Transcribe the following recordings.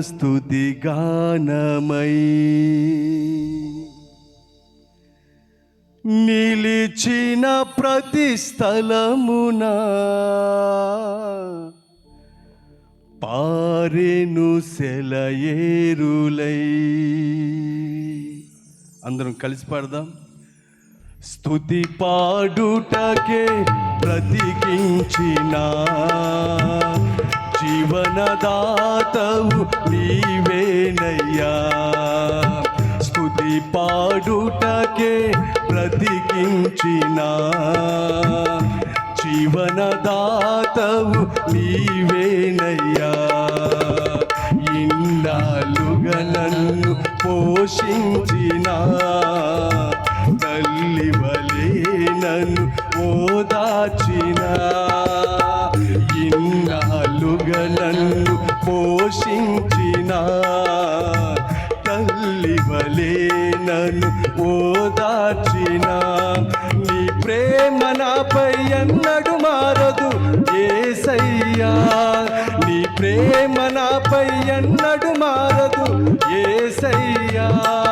స్తుతి గానమై. నిలిచిన ప్రతి స్థలమున పారెను సెలయేరులై. అందరం కలిసి పాడదాం. స్తుతి పాడుటకే బ్రతికించిన జీవనదాతవు నీవేనయ్యా. స్థుతి పాడుటకే బ్రతికించిన. జీవనదాతవు నీవేనయ్యా. ఇన్నాళ్ళుగా నన్ను పోషించిన. తల్లి వలే నన్ను ఓదాచిన ఇన్నా నన్ను పోషించిన తల్లి వలే ఓదార్చిన. నీ ప్రేమ నాపై ఎన్నడు మారదు ఏసయ్యా. నీ ప్రేమ నాపై ఎన్నడు మారదు ఏసయ్యా.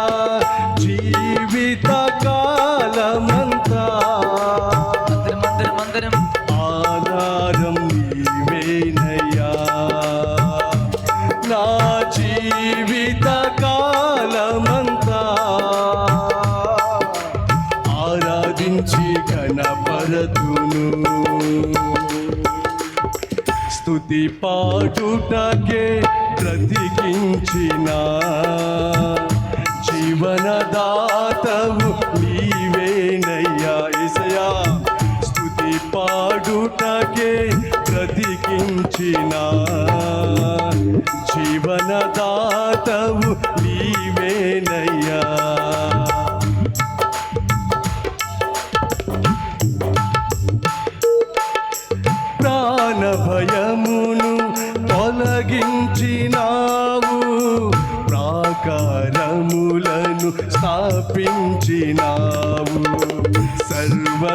స్థుతి పాడుటకే బ్రతికించిన జీవనదాతవు నీవేనయ్యా ఇసయా స్థుతి పాడుటకే బ్రతికించిన జీవనదాతవు నీవేనయ్యా.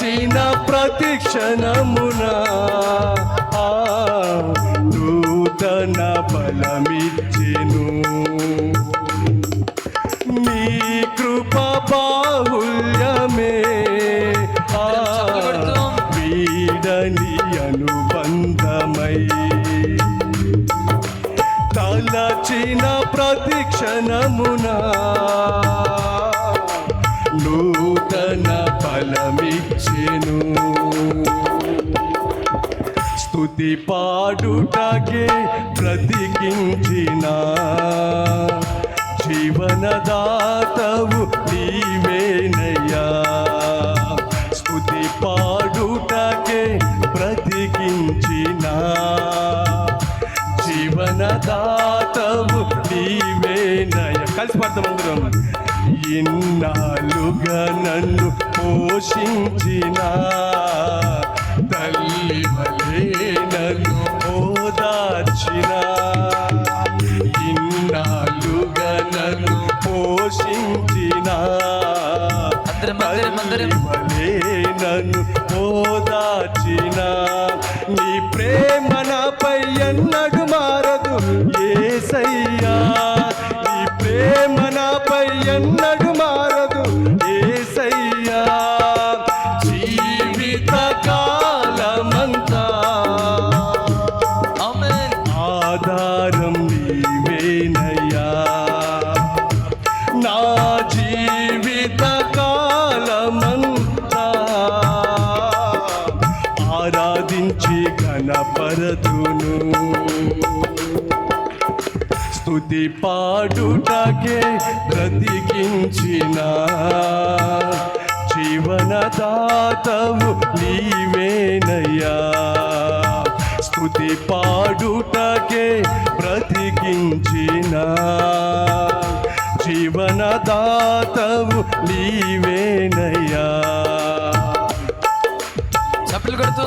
తలచిన ప్రతి క్షణమునా స్తుతి పాడుటకే బ్రతికించిన. జీవనదాతవు నీవేనయ్యా. స్తుతి పాడుటకే బ్రతికించిన. జీవనదాతవు నీవేనయ్యా. కలిసి పడతాం అందరం ఇన్నాళ్ళుగా నన్ను పోషించినా. నన్ను స్తుతి పాడుటకే బ్రతికించిన జీవనదాతవు నీవేనయ్యా. స్తుతి పాడుటకే బ్రతికించిన జీవనదాతవు నీవేనయ్యా. చప్పట్లు కొడుతూ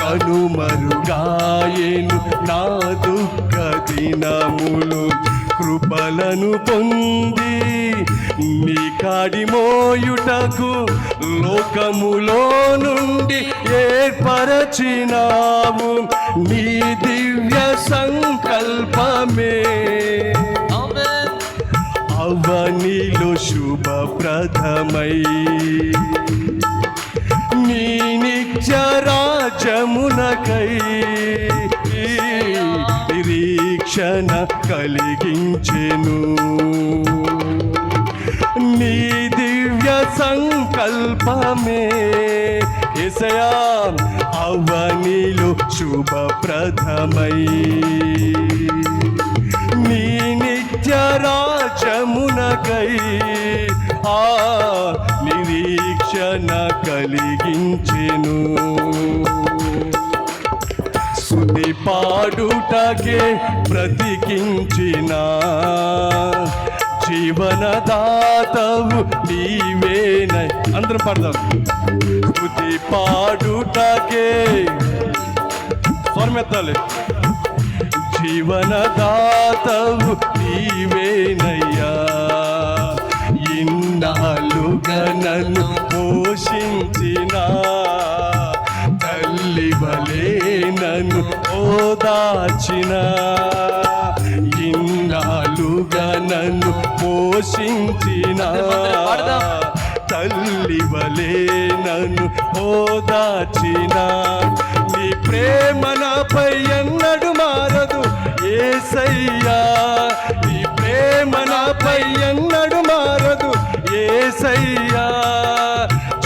కనుమరుగాయేను నా దుఃఖ దినములు. కృపలను పొంది నీ కాడి మోయుటకు లోకములో నుండి ఏర్పరచినావు. నీ దివ్య సంకల్పమే. అవనిలో శుభప్రదమై. నీ నిత్యరాజ్యమునకై నిరీక్షణ కలిగించెను. నీ దివ్య సంకల్పమే ఎసయా శుభ ప్రథమై నీ నిత్య రాజమునకై ఆ నిరీక్షణ కలిగించెను. శృతి పాడుటకే బ్రతికించిన జీవనదాతవు నీవేన. అందరం పాడదాం. శృతి పాడుటకే స్వర్మెత్తాలి. జీవనదాతవు నీవేనయ్యా. నన్ను పోషించిన తల్లి వలే నన్ను ఓదాచిన ఇన్నాళ్ళుగా నన్ను పోషించిన. తల్లి వలే నన్ను ఓదాచిన నీ ప్రేమ నాపై ఎన్నడు మారదు ఏసయ్యా. నీ ప్రేమ నాపై ఎన్నడు మారదు ఏసయ్యా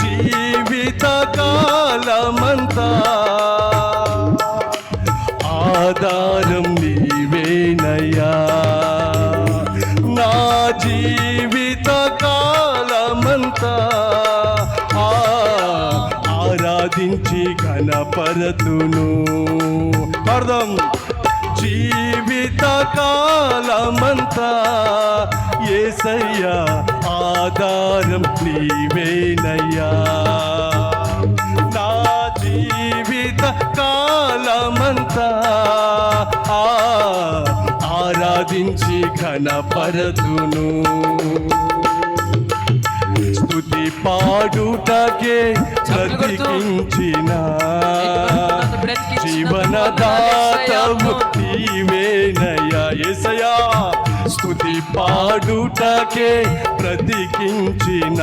జీవిత కాలమంతా ఆధారం నీవేనయ్యా. నా జీవిత కాలమంతా ఆరాధించి కనపరతును అర్థం కాలమంతా ఏసయ్యా ఆధారం నీవేనయ్యా. నా జీవిత కాలమంతా ఆరాధించి ఘనపరతును పాడుటకే బ్రతికించిన జీవనదాతవు నీవేనయ్యా ఎసయా స్తుతి పాడుటకే బ్రతికించిన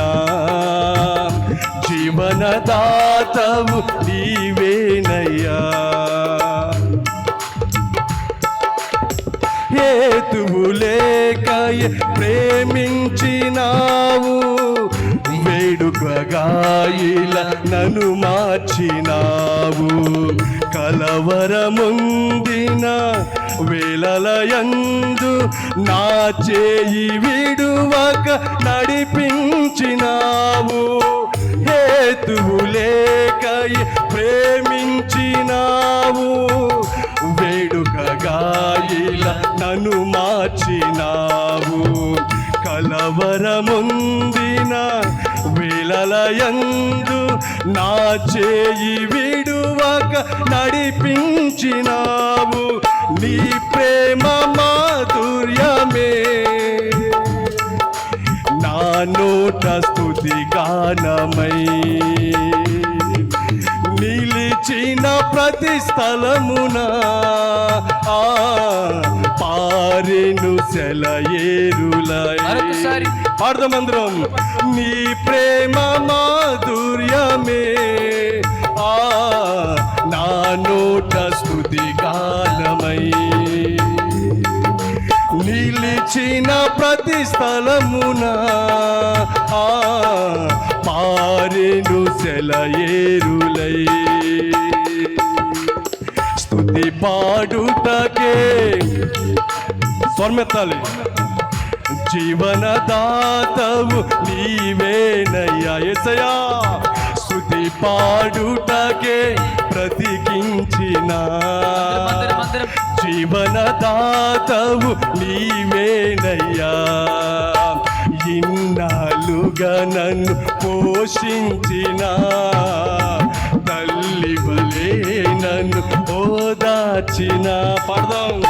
జీవనదాతవు నీవేనయ్యా. హేతువు లేకయే ప్రేమించినావు. వేడుకగా నను మార్చినావు. కలవరముందిన వేళలయందు నా చేయి విడువక నడిపించినావు. హేతువు లేకయే ప్రేమించినావు. వేడుకగా ఇలా నన్ను మార్చినావు. కలవరముందిన కలయందు నా చేయి విడువక నడిపించినావు. నీ ప్రేమ మాధుర్యమే. నా నోట స్థుతి గానమై ప్రతి స్థలమున ఆ పారెను సెలయేరులై మరొకసారి. పాడదామందరం నీ ప్రేమ మాధుర్యమే. ఆ నా నోట స్థుతి గానమై నిలిచిన ప్రతి స్థలమున ఆ పారెను సెలయేరులై స్తుతి పాడుటకే స్వర్మెత్తాలి. జీవనదాతవు నీవేనయ్యా ఎసయా స్తుతి పాడుటకే మందిరం. జీవనదాతవు నీవేనయ్యా. ఇన్నాళ్ళుగా నన్ను పోషించిన. తల్లి వలే నన్ను ఓదార్చిన పడదాం.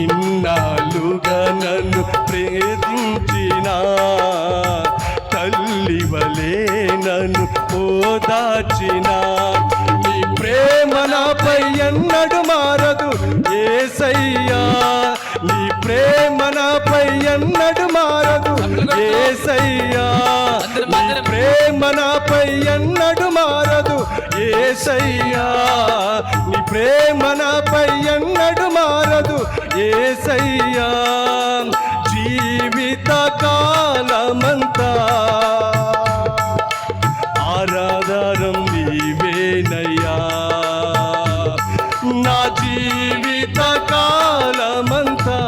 ఇన్నాళ్ళుగా నన్ను ప్రేమించిన తల్లి వలే నన్ను ఓదార్చిన. నీ ప్రేమ నాపై ఎన్నడు మారదు ఏసయ్యా. నీ ప్రేమ నాపై ఎన్నడు మారదు ఏసయ్యా. ప్రేమ నాపై ఎన్నడు మారదు. ఏసయ్యా నీ ప్రేమ నాపై ఎన్నడు మారదు. ఏసయ్యా జీవిత కాలమంతా ఆరాధారం నీవేనయ్యా. నా జీవిత కాలమంతా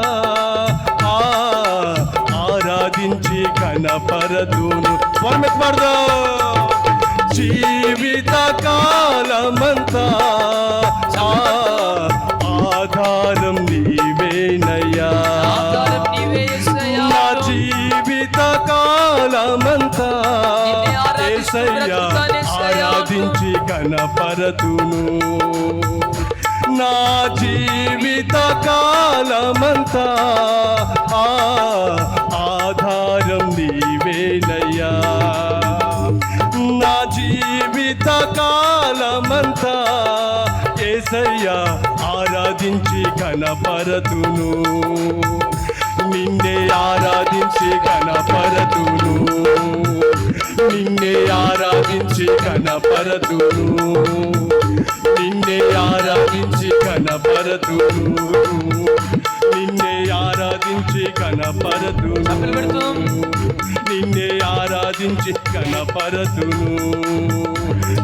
ఆరాధించి కనపరదును స్వర్మెత్వాడదా పడదా కనపరతును నా జీవిత కాలమంతా ఆధారం నీవేనయ్యా. నా జీవిత కాలమంతా ఏసయ్యా ఆరాధించి కనపరతును నిన్నే ఆరాధించి కనపరతును నిన్నే ఆరాధించి కనపరతును నిన్నే ఆరాధించి కనపరతును నిన్నే ఆరాధించి కొడుతూ. నిన్నే ఆరాధించి కనపరతును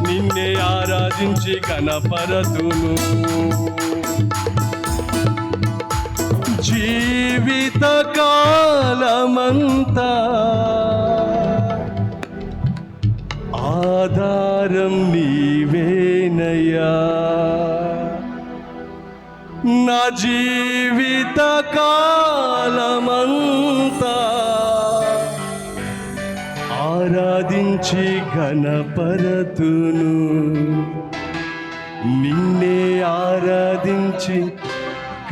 నిన్నే ఆరాధించి కనపరతును జీవిత కాలమంతా ఆధారం నీవేనయ్యా. నా జీవిత కాలమంతా ఆరాధించి గణపరతును నిన్నే ఆరాధించి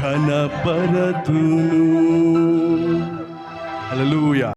కనపరతును. అలలుయా